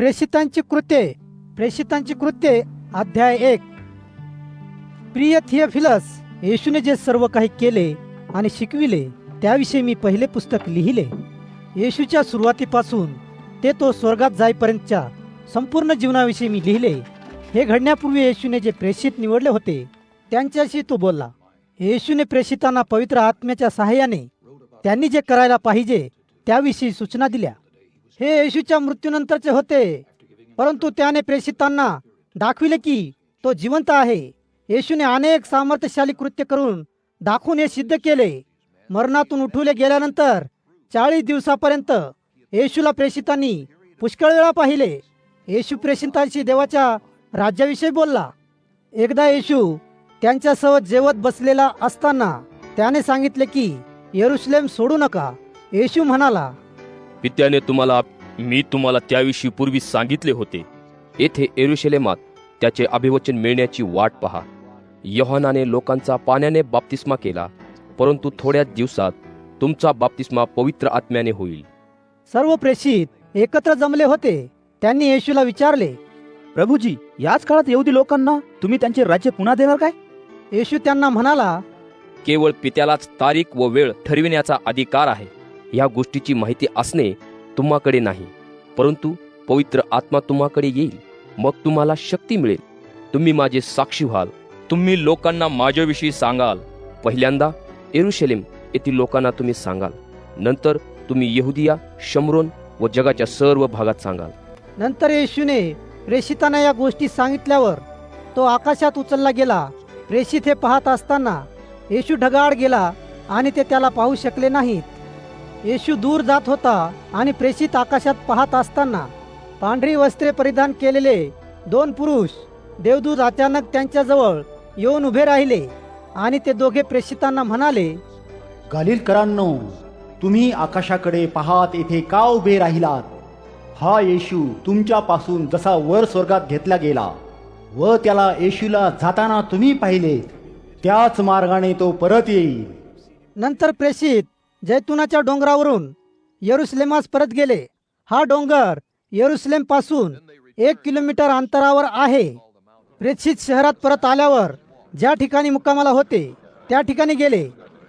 प्रेषितांची कृत्ये प्रेषितांची कृत्ये अध्याय एक. प्रिय थिएफिलस येशूने जे सर्व काही केले आणि शिकविले त्याविषयी मी पहिले पुस्तक लिहिले. येशूच्या सुरुवातीपासून ते तो स्वर्गात जाईपर्यंतच्या संपूर्ण जीवनाविषयी मी लिहिले. हे घडण्यापूर्वी येशूने जे प्रेषित निवडले होते त्यांच्याशी तो बोलला येशूने प्रेषितांना पवित्र आत्म्याच्या सहाय्याने त्यांनी जे करायला पाहिजे त्याविषयी सूचना दिल्या. हे येशूच्या मृत्यूनंतरचे होते. परंतु त्याने प्रेषितांना दाखविले की तो जिवंत आहे. येशूने अनेक सामर्थ्यशाली कृत्य करून दाखवून हे सिद्ध केले. मरणातून उठवले गेल्यानंतर चाळीस दिवसापर्यंत येशूला प्रेषितांनी पुष्कळ वेळा पाहिले. येशू प्रेषितांशी देवाच्या राज्याविषयी बोलला. एकदा येशू त्यांच्यासह जेवत बसलेला असताना त्याने सांगितले की येरुश्लेम सोडू नका. येशू म्हणाला पित्याने तुम्हाला मी तुम्हाला त्याविषयी पूर्वी सांगितले होते. येथे एरुशलेमात त्याचे अभिवचन मिळण्याची वाट पहा. योहानाने लोकांचा पाण्याने बाप्तिस्मा केला परंतु थोड्याच दिवसात तुमचा बाप्तिस्मा पवित्र आत्म्याने होईल. सर्व प्रेषित एकत्र जमले होते त्यांनी येशूला विचारले प्रभूजी याच काळात येऊदी लोकांना तुम्ही त्यांचे राज्य पुन्हा देणार काय? येशू त्यांना म्हणाला केवळ पित्यालाच तारीख व वेळ ठरविण्याचा अधिकार आहे. या गोष्टीची माहिती असणे तुम्हाकडे नाही. परंतु पवित्र आत्मा तुम्हाकडे येईल. मग तुम्हाला शक्ती मिळेल. तुम्ही माझे साक्षी व्हाल. तुम्ही लोकांना माझ्याविषयी सांगाल. पहिल्यांदा एरुशलेम येथील लोकांना तुम्ही सांगाल. नंतर तुम्ही यहुदिया शमरोन व जगाच्या सर्व भागात सांगाल. नंतर येशूने प्रेषितांना या गोष्टी सांगितल्यावर तो आकाशात उचलला गेला. प्रेषित हे पाहत असताना येशू ढगाळ गेला आणि ते त्याला पाहू शकले नाहीत. येशू दूर जात होता आणि प्रेषित आकाशात पाहत असताना पांढरी वस्त्रे परिधान केलेले दोन पुरुष देवदूत अचानक त्यांच्याजवळ येऊन उभे राहिले आणि ते दोघे प्रेषितांना म्हणाले गालिलकरांनो तुम्ही आकाशाकडे पाहात येथे का उभे राहिलात? हा येशू तुमच्यापासून जसा वर स्वर्गात घेतला गेला व त्याला येशूला जाताना तुम्ही पाहिलेत त्याच मार्गाने तो परत येईल. नंतर प्रेषित जैतुनाच्या डोंगरावरून येरुसलेमास परत गेले. हा डोंगर येरुसलेमपासून एक किलोमीटर अंतरावर आहे. प्रेक्षित शहरात परत आल्यावर ज्या ठिकाणी मुक्कामाला होते त्या ठिकाणी गेले.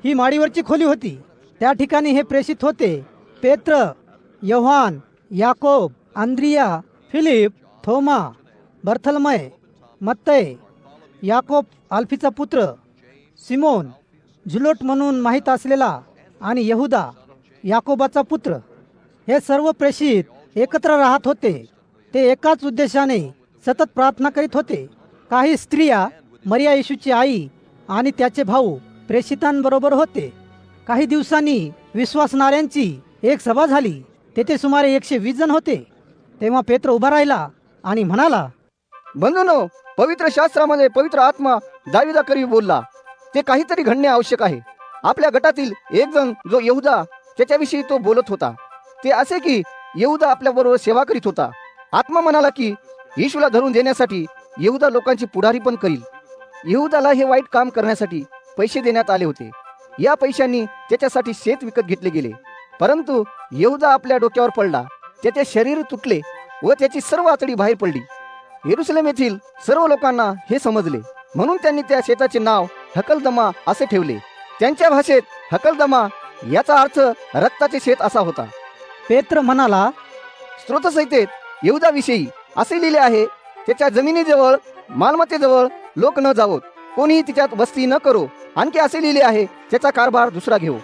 ही माडीवरची खोली होती. त्या ठिकाणी हे प्रेषित होते. पेत्र यव्हान याकोब आंद्रिया फिलिप थोमा बर्थलमय मत्तय याकोब आल्फीचा पुत्र सिमोन झुलोट म्हणून माहीत असलेला आणि यहुदा याकोबाचा पुत्र हे सर्व प्रेषित एकत्र राहत होते. ते एकाच उद्देशाने सतत प्रार्थना करीत होते. काही स्त्रिया मरिया येशूची आई आणि त्याचे भाऊ प्रेषितांबरोबर होते. काही दिवसांनी विश्वासणाऱ्यांची एक सभा झाली. तेथे सुमारे एकशे वीस जण होते. तेव्हा पेत्र उभा राहिला आणि म्हणाला बंधूनो पवित्र शास्त्रामध्ये पवित्र आत्मा दाविदा करी बोलला. ते काहीतरी घडणे आवश्यक आहे. आपल्या गटातील एक जण जो येहुदा त्याच्याविषयी तो बोलत होता. ते असे की येहुदा आपल्या बरोबर सेवा करीत होता. आत्मा म्हणाला की येशूला धरून देण्यासाठी येहुदा लोकांची पुढारी पण करील. येहुदाला हे वाईट काम करण्यासाठी पैसे देण्यात आले होते. या पैशांनी त्याच्यासाठी शेत विकत घेतले गेले. परंतु येहुदा आपल्या डोक्यावर पडला. त्याचे शरीर तुटले व त्याची सर्व आतडी बाहेर पडली. येरुसलेम येथील सर्व लोकांना हे समजले. म्हणून त्यांनी त्या शेताचे नाव हकलदमा असे ठेवले. त्यांच्या भाषेत हकलदमा याचा अर्थ रक्ताचे शेत असा होता. पेत्र म्हणाला स्रोतसंहितेत येहुदाविषयी असे लिहिले आहे त्याच्या जमिनीजवळ मालमत्तेजवळ लोक न जावोत. कोणीही तिच्यात वस्ती न करो. आणखी असे लिहिले आहे त्याचा कारभार दुसरा घेऊ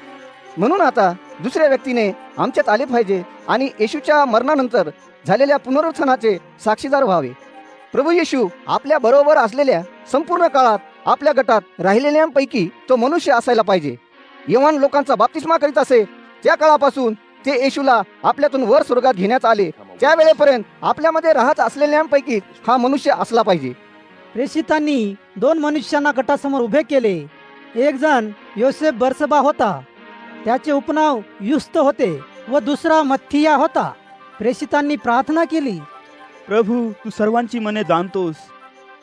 म्हणून आता दुसऱ्या व्यक्तीने आमच्यात आले पाहिजे आणि येशूच्या मरणानंतर झालेल्या पुनरुत्थानाचे साक्षीदार व्हावे. प्रभू येशू आपल्या बरोबर असलेल्या संपूर्ण काळात आपल्या गटात राहिलेल्यांपैकी तो मनुष्य असायला पाहिजे. यवान लोकांचा बाप्तिस्मा करीत असे त्या काळापासून ते येशूला आपल्यातून वर स्वर्गात घेण्यात आले. त्या वेळेपर्यंत आपल्यामध्ये राहत असलेल्यांपैकी हा मनुष्य असला पाहिजे. प्रेषितांनी दोन मनुष्यांना गटासमोर उभे केले. एक जण योसेफ बर्सबा होता. त्याचे उपनाव युस्त होते व दुसरा मथिया होता. प्रेषितांनी प्रार्थना केली. प्रभू तू सर्वांची मने जाणतोस.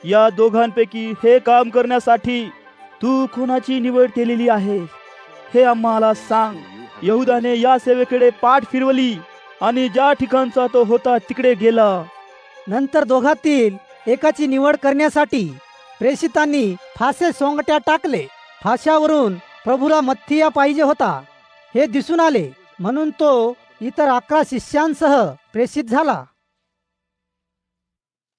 या दोघांपैकी हे काम करण्यासाठी तू कोणाची निवड केलेली आहे? हे आम्हाला सांग. यहुदाने या सेवेकडे पाठ फिरवली आणि ज्या ठिकाणचा तो होता तिकडे गेला. नंतर दोघातील एकाची निवड करण्यासाठी प्रेषितांनी फासे सोंगट्या टाकले. फाश्यावरून प्रभूला मत्थिया पाहिजे होता. हे दिसून आले. म्हणून तो इतर अकरा शिष्यांसह प्रेषित झाला.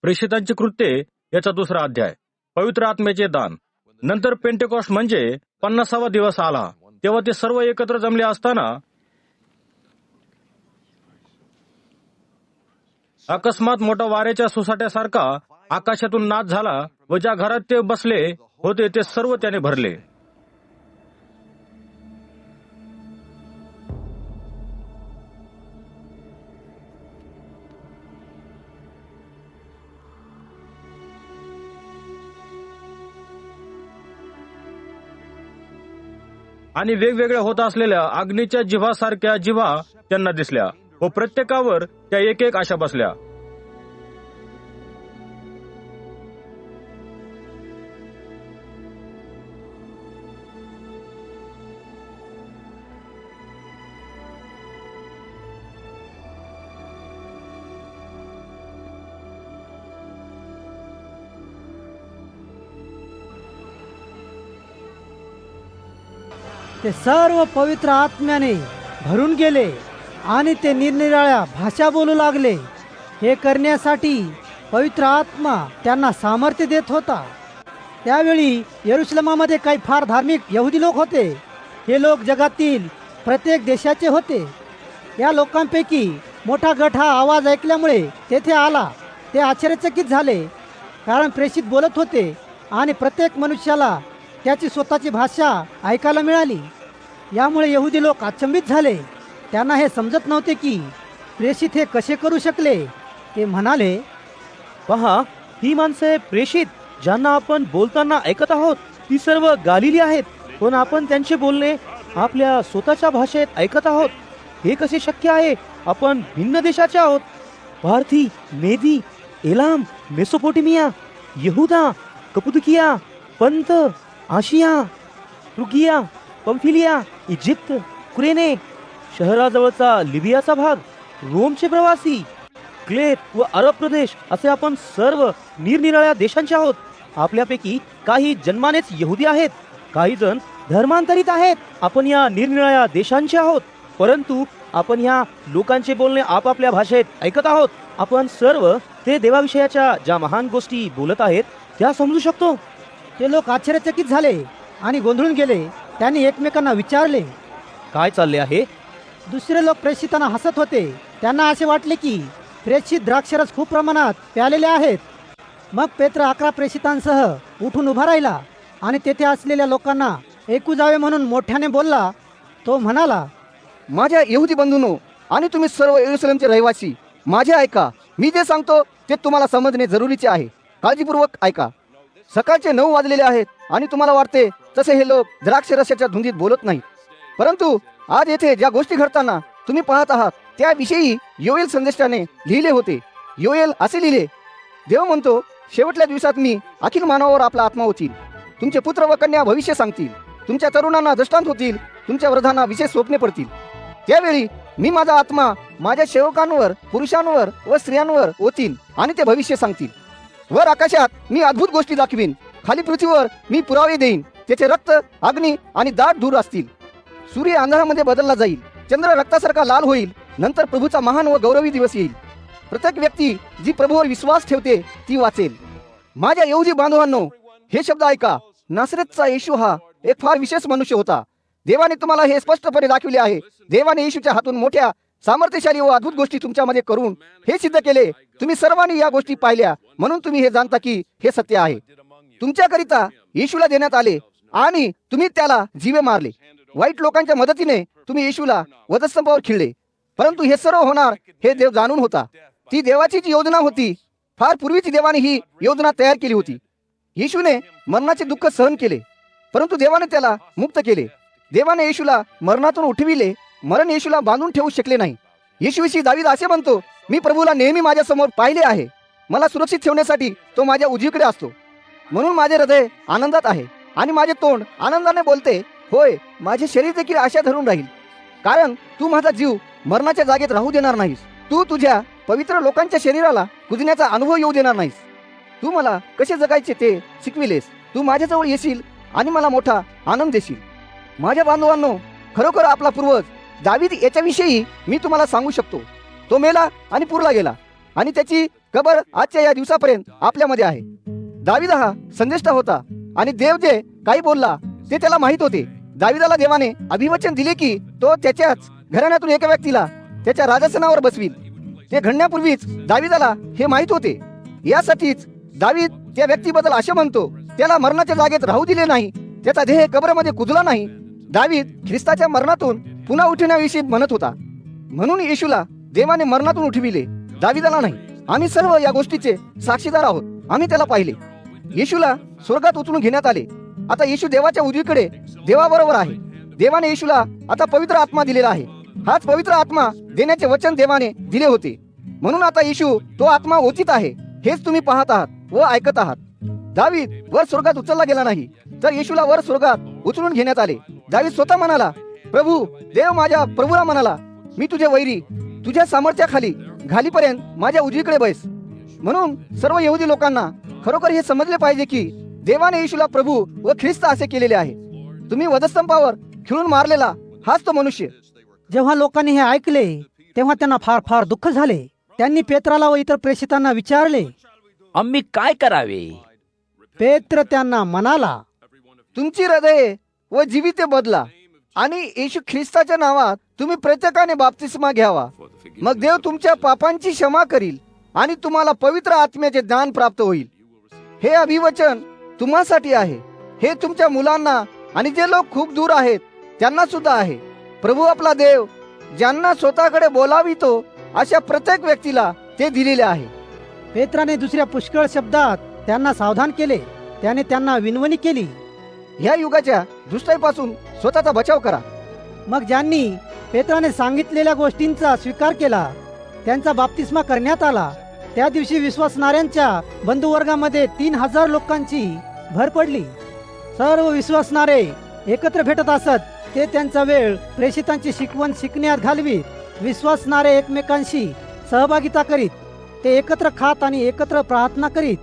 प्रेषितांची कृत्ये याचा दुसरा अध्याय. पवित्र आत्म्याचे दान. नंतर पेंटेकॉस्ट म्हणजे पन्नासावा दिवस आला. तेव्हा ते सर्व एकत्र जमले असताना अकस्मात मोठा वाऱ्याच्या सुसाट्यासारखा आकाशातून नाच झाला व ज्या घरात ते बसले होते ते सर्व त्याने भरले. आणि वेगवेगळ्या होत असलेल्या अग्नीच्या जिव्हासारख्या जिव्हा त्यांना दिसल्या. व प्रत्येकावर त्या एक एक आशा बसल्या. ते सर्व पवित्र आत्म्याने भरून गेले आणि ते निरनिराळ्या भाषा बोलू लागले. हे करण्यासाठी पवित्र आत्मा त्यांना सामर्थ्य देत होता. त्यावेळी येरुशलमामध्ये काही फार धार्मिक यहुदी लोक होते. हे लोक जगातील प्रत्येक देशाचे होते. या लोकांपैकी मोठा गट हा आवाज ऐकल्यामुळे तेथे आला. ते आश्चर्यचकित झाले. कारण प्रेषित बोलत होते आणि प्रत्येक मनुष्याला त्याची स्वतःची भाषा ऐकायला मिळाली. यामुळे यहुदी लोक अचंबित झाले. त्यांना हे समजत नव्हते की प्रेषित हे कसे करू शकले. ते म्हणाले पहा ही माणसे प्रेषित ज्यांना आपण बोलताना ऐकत आहोत ती सर्व गालिली आहेत. पण आपण त्यांचे बोलणे आपल्या स्वतःच्या भाषेत ऐकत आहोत. हे कसे शक्य आहे? आपण भिन्न देशाचे आहोत. भारती मेदी एलाम मेसोपोटेमिया यहुदा कपुदकिया पंत आशिया रुगिया पंफिलिया इजिप्त कुरेने शहराजवळचा लिबियाचा भाग रोमचे प्रवासी क्लेप व अरब प्रदेश असे आपण सर्व निरनिराळ्या देशांचे आहोत. आपल्यापैकी काही जन्मानेच यहुदी आहेत काही जण धर्मांतरित आहेत. आपण या निरनिराळ्या देशांचे आहोत परंतु आपण या लोकांचे बोलणे आपापल्या भाषेत ऐकत आहोत. आपण सर्व ते देवाविषयाच्या ज्या महान गोष्टी बोलत आहेत त्या समजू शकतो. ते लोक आश्चर्यचकित झाले आणि गोंधळून गेले. त्यांनी एकमेकांना विचारले. काय चालले आहे? दुसरे लोक प्रेषितांना हसत होते. त्यांना असे वाटले की प्रेषित द्राक्षरस खूप प्रमाणात प्यालेले आहेत. मग पेत्र अकरा प्रेषितांसह उठून उभा राहिला आणि तेथे असलेल्या लोकांना ऐकू जावे म्हणून मोठ्याने बोलला. तो म्हणाला माझ्या यहुदी बंधूंनो आणि तुम्ही सर्व येरुसलेमचे रहिवासी माझे ऐका. मी जे सांगतो ते तुम्हाला समजणे जरुरीचे आहे. काळजीपूर्वक ऐका. सकाळचे नऊ वाजलेले आहेत आणि तुम्हाला वाटते तसे हे लोक द्राक्षरसाच्या धुंदीत बोलत नाहीत. परंतु आज येथे ज्या गोष्टी घडताना तुम्ही पाहत आहात त्याविषयी योएल संदेशाने लिहिले होते. योएल असे लिहिले देव म्हणतो शेवटल्या दिवसात मी अखिल मानवावर आपला आत्मा होतील तुमचे पुत्र व कन्या भविष्य सांगतील. तुमच्या तरुणांना दृष्टांत होतील. तुमच्या वृद्धांना विशेष स्वप्ने पडतील. त्यावेळी मी माझा आत्मा माझ्या सेवकांवर पुरुषांवर व स्त्रियांवर ओतील आणि ते भविष्य सांगतील. वर आकाशात मी अद्भुत गोष्टी दाखवीन. खाली पृथ्वीवर मी पुरावे देईन. त्याचे रक्त अग्नी आणि दाट धूर असतील. सूर्य अंधारामध्ये बदलला जाईल. चंद्र रक्तासारखा लाल होईल. नंतर प्रभूचा महान व गौरवी दिवस येईल. प्रत्येक व्यक्ती जी प्रभूवर विश्वास ठेवते ती वाचेल. माझ्या येऊजी बांधवांनो हे शब्द ऐका. नासरेतचा येशू हा एक फार विशेष मनुष्य होता. देवाने तुम्हाला हे स्पष्टपणे दाखविले आहे. देवाने येशूच्या हातून मोठ्या सामर्थ्यशाली व अद्भुत गोष्टी तुमच्यामध्ये करून हे सिद्ध केले. तुम्ही सर्वांनी या गोष्टी पाहिल्या. म्हणून तुम्ही हे जाणता की हे सत्य आहे. तुमच्याकरिता येशूला देण्यात आले. आणि तुम्ही त्याला जीवे मारले. वाईट लोकांच्या मदतीने तुम्ही येशूला वधस्तंभावर खिळले. परंतु हे सर्व होणार हे देव जाणून होता. ती देवाची जी योजना होती फार पूर्वीची देवाने ही योजना तयार केली होती. येशूने मरणाचे दुःख सहन केले परंतु देवाने त्याला मुक्त केले. देवाने येशूला मरणातून उठविले मरण येशूला बांधून ठेवू शकले नाही. येशूविषयी दावीद असे म्हणतो मी प्रभूला नेहमी माझ्यासमोर पाहिले आहे. मला सुरक्षित ठेवण्यासाठी तो माझ्या उजवीकडे असतो. म्हणून माझे हृदय आनंदात आहे. आणि माझे तोंड आनंदाने बोलते होय माझे शरीर देखील आशा धरून राहील. कारण तू माझा जीव मरणाच्या जागेत राहू देणार नाहीस. तू तुझ्या पवित्र लोकांच्या शरीराला कुजण्याचा अनुभव येऊ देणार नाहीस. तू मला कसे जगायचे ते शिकविलेस. तू माझ्याजवळ येशील आणि मला मोठा आनंद देशील. माझ्या बांधवांनो खरोखर आपला पूर्वज दावीद याच्याविषयी मी तुम्हाला सांगू शकतो. तो मेला आणि पुरला गेला आणि त्याची कबर आजच्या या दिवसापर्यंत आपल्यामध्ये आहे. दावीद हा संदेष्टा होता. आणि देव जे काही बोलला ते त्याला माहीत होते. दाविदाला देवाने अभिवचन दिले की तो त्याच्याच घराण्यातून एका व्यक्तीला त्याच्या राजासनावर बसवील. ते घडण्यापूर्वीच दाविदाला हे माहीत होते. यासाठीच दावीद त्या व्यक्तीबद्दल असे म्हणतो त्याला मरणाच्या जागेत राहू दिले नाही त्याचा देह कबरमध्ये कुजला नाही. दावीद ख्रिस्ताच्या मरणातून पुन्हा उठण्याविषयी म्हणत होता. म्हणून येशूला देवाने मरणातून उठविले. दाविदाला नाही. आम्ही सर्व या गोष्टीचे साक्षीदार आहोत. आम्ही त्याला पाहिले. येशूला स्वर्गात उचलून घेण्यात आले. आता येशू देवाच्या उजवीकडे देवाबरोबर आहे. देवाने येशूला आता पवित्र आत्मा दिलेला आहे. हाच पवित्र आत्मा देण्याचे वचन देवाने दिले होते. म्हणून आता येशू तो आत्मा उचित आहे. हेच तुम्ही पाहत आहात व ऐकत आहात. दावीद वर स्वर्गात उचलला गेला नाही. तर येशूला वर स्वर्गात उचलून घेण्यात आले. दावीद स्वतः म्हणाला प्रभू देव माझ्या प्रभूला म्हणाला मी तुझे वैरी तुझ्या सामर्थ्याखाली घालीपर्यंत माझ्या उजवीकडे बैस. म्हणून सर्व यहुदी लोकांना खरोखर हे समजले पाहिजे की देवाने येशूला प्रभू व ख्रिस्त असे केलेले आहे. तुम्ही वधस्तंभावर खिळून मारलेला हाच तो मनुष्य. जेव्हा लोकांनी हे ऐकले तेव्हा त्यांना फार फार दुःख झाले. त्यांनी पेत्राला व इतर प्रेषितांना विचारले आम्ही काय करावे? पेत्र त्यांना म्हणाला तुमची हृदये व जीविते बदला आणि येशू ख्रिस्ताच्या नावात तुम्ही प्रत्येकाने बाप्तिस्मा घ्यावा. मग देव तुमच्या पापांची क्षमा करील आणि तुम्हाला पवित्र आत्म्याचे दान प्राप्त होईल. हे अभिवचन तुम्हासाठी आहे. हे तुमच्या मुलांना आणि जे लोक खूप दूर आहेत त्यांना सुद्धा आहे. प्रभू आपला देव ज्यांना स्वतःकडे बोलावितो अशा प्रत्येक व्यक्तीला ते दिलेले आहे. पेत्राने दुसऱ्या पुष्कळ शब्दात त्यांना सावधान केले. त्याने त्यांना विनवणी केली. ह्या युगाच्या दुष्टाईपासून स्वतःचा बचाव करा. मग ज्यांनी पेत्राने सांगितलेल्या गोष्टींचा स्वीकार केला त्यांचा बाप्तिस्मा करण्यात आला त्या दिवशी विश्वासणाऱ्यांच्या बंधुवर्गामध्ये तीन हजार लोकांची भर पडली. सर्व विश्वासणारे एकत्र भेटत असत ते त्यांचा वेळ प्रेषितांची शिकवण शिकण्यात घालवीत. विश्वासणारे एकमेकांशी सहभागिता करीत ते एकत्र खात आणि एकत्र प्रार्थना करीत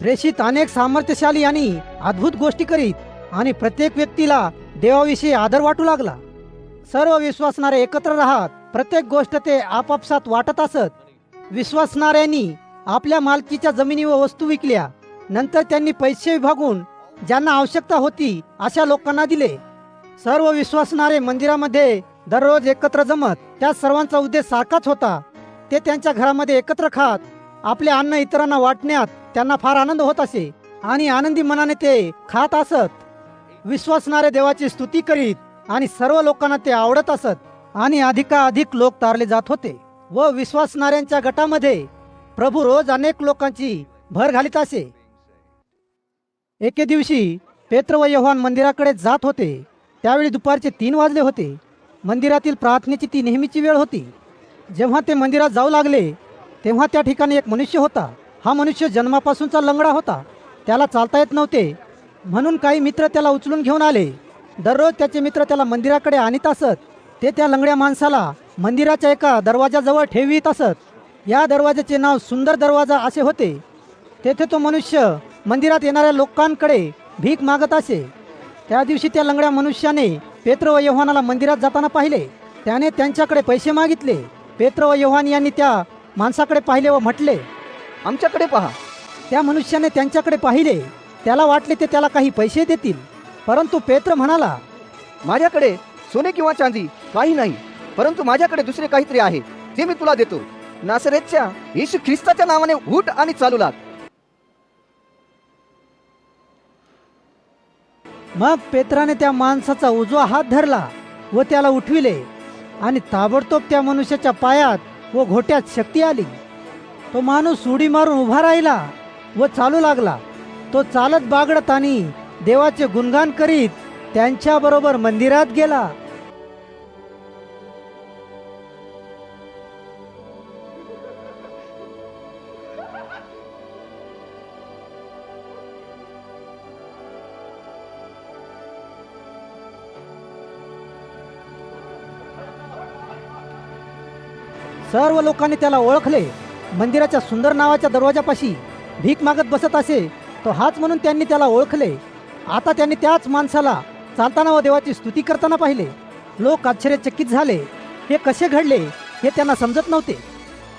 प्रेषित अनेक सामर्थ्यशाली आणि अद्भुत गोष्टी करीत आणि प्रत्येक व्यक्तीला देवाविषयी आदर वाटू लागला. सर्व विश्वासणारे एकत्र राहत प्रत्येक गोष्ट ते आपापसात वाटत असत. विश्वासणाऱ्यांनी आपल्या मालकीच्या जमिनी व वस्तू विकल्या. नंतर त्यांनी पैसे विभागून ज्यांना आवश्यकता होती अशा लोकांना दिले. सर्व विश्वासणारे मंदिरामध्ये दररोज एकत्र जमत त्या सर्वांचा उद्देश सारखाच होता. ते त्यांच्या घरामध्ये एकत्र खात आपले अन्न इतरांना वाटण्यात त्यांना फार आनंद होत असे आणि आनंदी मनाने ते खात असत. विश्वासणारे देवाची स्तुती करीत आणि सर्व लोकांना ते आवडत असत आणि अधिकाधिक लोक तारले जात होते. व विश्वासणाऱ्यांच्या गटामध्ये प्रभू रोज अनेक लोकांची भर घालीत असे. एके दिवशी पेत्र व यव्हान मंदिराकडे जात होते. त्यावेळी दुपारचे तीन वाजले होते. मंदिरातील प्रार्थनेची ती नेहमीची वेळ होती. जेव्हा ते मंदिरात जाऊ लागले तेव्हा त्या ठिकाणी एक मनुष्य होता. हा मनुष्य जन्मापासूनचा लंगडा होता. त्याला चालता येत नव्हते. म्हणून काही मित्र त्याला उचलून घेऊन आले. दररोज त्याचे मित्र त्याला मंदिराकडे आणीत असत. ते त्या लंगड्या माणसाला मंदिराच्या एका दरवाजाजवळ ठेवीत असत. या दरवाजाचे नाव सुंदर दरवाजा असे होते. तेथे तो मनुष्य मंदिरात येणाऱ्या लोकांकडे भीक मागत असे. त्या दिवशी त्या लंगड्या मनुष्याने पेत्र व योहानाला मंदिरात जाताना पाहिले. त्याने त्यांच्याकडे पैसे मागितले. पेत्र व योहान यांनी त्या माणसाकडे पाहिले व म्हटले आमच्याकडे पहा. त्या मनुष्याने त्यांच्याकडे पाहिले. त्याला वाटले ते त्याला काही पैसे देतील. परंतु पेत्र म्हणाला माझ्याकडे सोने किंवा चांदी काही नाही. परंतु माझ्याकडे दुसरे काहीतरी आहे ते मी तुला देतो. नासरेतच्या येशू ख्रिस्ताच्या नावाने उठ आणि चालू लाग. मग पेत्राने त्या माणसाचा उजवा हात धरला व त्याला उठविले आणि ताबडतोब त्या मनुष्याच्या पायात व घोट्यात शक्ती आली. तो माणूस उडी मारून उभा राहिला व चालू लागला. तो चालत बागडत आणि देवाचे गुणगान करीत त्यांच्याबरोबर मंदिरात गेला. सर्व लोकांनी त्याला ओळखले. मंदिराच्या सुंदर नावाच्या दरवाजापाशी भीक मागत बसत असे तो हाच म्हणून त्यांनी त्याला ओळखले. आता त्यांनी त्याच माणसाला चालताना व देवाची स्तुती करताना पाहिले लोक आश्चर्यचकित झाले. हे कसे घडले हे त्यांना समजत नव्हते.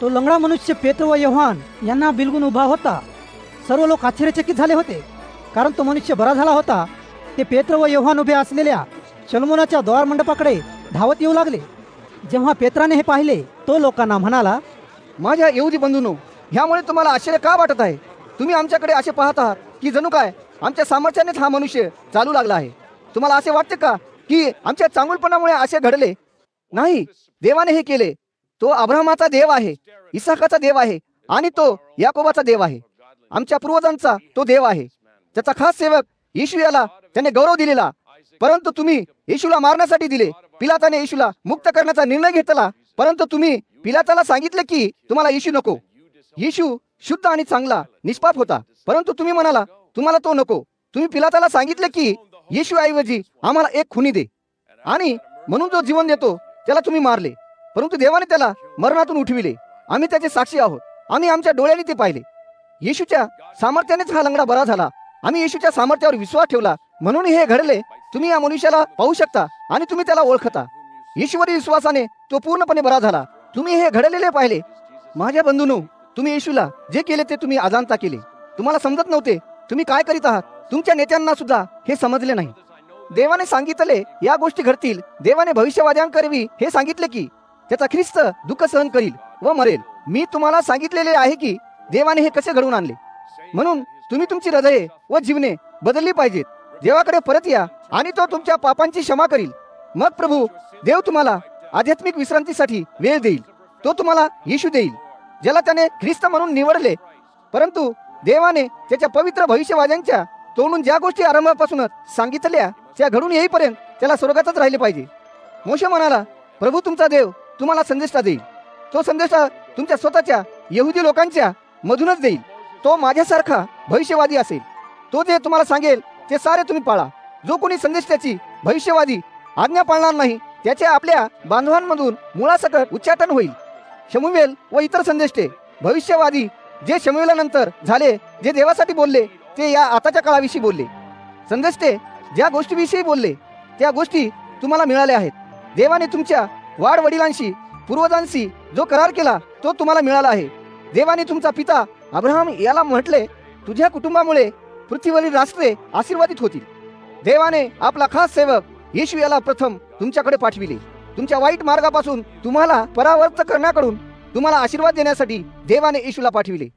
तो लंगडा मनुष्य पेत्र व यव्हान यांना बिलगून उभा होता. सर्व लोक आश्चर्यचकित झाले होते. कारण तो मनुष्य बरा झाला होता. ते पेत्र व यव्हान उभे असलेल्या शलमोनाच्या द्वारमंडपाकडे धावत येऊ लागले. जेव्हा पेत्राने हे पाहिले तो लोकांना म्हणाला माझ्या येऊदी बंधूनो ह्यामुळे तुम्हाला आश्चर्य का वाटत आहे? तुम्ही आमच्याकडे असे पाहत आहात की जणू काय आमच्या सामर्थ्यानेच हा मनुष्य चालू लागला आहे. तुम्हाला असे वाटते का की आमच्या चांगुलपणामुळे असे घडले? नाही देवाने हे केले. तो अब्राहमाचा देव आहे इसाकाचा देव आहे आणि तो याकोबाचा देव आहे. आमच्या पूर्वजांचा तो देव आहे. त्याचा खास सेवक येशू याला त्याने गौरव दिलेला. परंतु तुम्ही येशूला मारण्यासाठी दिले. पिलाताने येशूला मुक्त करण्याचा निर्णय घेतला. परंतु तुम्ही पिलाताला सांगितले की तुम्हाला येशू नको. येशू शुद्ध आणि चांगला निष्पाप होता. परंतु तुम्ही म्हणाला तुम्हाला तो नको. तुम्ही पिलाताला सांगितले की येशू ऐवजी आम्हाला एक खुनी दे. आणि म्हणून जो जीवन देतो त्याला तुम्ही मारले. परंतु देवाने त्याला मरणातून उठविले. आम्ही त्याचे साक्षी आहोत. आम्ही आमच्या डोळ्यांनी ते पाहिले. येशूच्या सामर्थ्यानेच हा लंगडा बरा झाला. आम्ही येशूच्या सामर्थ्यावर विश्वास ठेवला. म्हणून हे घडले. तुम्ही या मनुष्याला पाहू शकता आणि तुम्ही त्याला ओळखता. येशूवरील विश्वासाने तो पूर्णपणे बरा झाला. तुम्ही हे घडलेले पाहिले. माझ्या बंधूनो तुम्ही येशूला जे केले ते तुम्ही अजाणता केले. तुम्हाला समजत नव्हते. तुम्ही काय करीत आहात? तुमच्या नेत्यांना सुद्धा हे समजले नाही. देवाने सांगितले या गोष्टी घडतील. देवाने भविष्यवाद्यांकरवी हे सांगितले की त्याचा ख्रिस्त दुःख सहन करील व मरेल. मी तुम्हाला सांगितलेले आहे की देवाने हे कसे घडवून आणले? म्हणून तुम्ही तुमची हृदये व जीवने बदलली पाहिजेत. देवाकडे परत या आणि तो तुमच्या पापांची क्षमा करील. मग प्रभू देव तुम्हाला आध्यात्मिक विश्रांतीसाठी वेळ देईल. तो तुम्हाला येशू देईल ज्याला त्याने ख्रिस्त म्हणून निवडले. परंतु देवाने त्याच्या पवित्र भविष्यवाद्यांच्या तोडून ज्या गोष्टी आरंभापासूनच सांगितल्या त्या घडून येईपर्यंत त्याला स्वर्गातच राहिले पाहिजे. मोशे म्हणाला प्रभू तुमचा देव तुम्हाला संदेष्टा देईल. तो संदेष्टा तुमच्या स्वतःच्या यहुदी लोकांच्या मधूनच देईल. तो माझ्यासारखा भविष्यवादी असेल. तो जे तुम्हाला सांगेल ते सारे तुम्ही पाळा. जो कोणी संदेष्टाची भविष्यवादी आज्ञा पाळणार नाही त्याचे आपल्या बांधवांमधून मुळासकट उच्चाटन होईल. शमुवेल व इतर संदेष्टे भविष्यवादी जे शमुवेलानंतर झाले जे देवासाठी बोलले ते या आताच्या काळाविषयी बोलले. समजते ज्या गोष्टीविषयी बोलले त्या गोष्टी तुम्हाला मिळाल्या आहेत. देवाने तुमच्या वाढ वडिलांशी पूर्वजांशी जो करार केला तो तुम्हाला मिळाला आहे. देवाने तुमचा पिता अब्राहम याला म्हटले तुझ्या कुटुंबामुळे पृथ्वीवरील राष्ट्रे आशीर्वादित होतील. देवाने आपला खास सेवक येशू याला प्रथम तुमच्याकडे पाठविले. तुमच्या वाईट मार्गापासून तुम्हाला परावर्त करण्याकडून तुम्हाला आशीर्वाद देण्यासाठी देवाने येशूला पाठविले.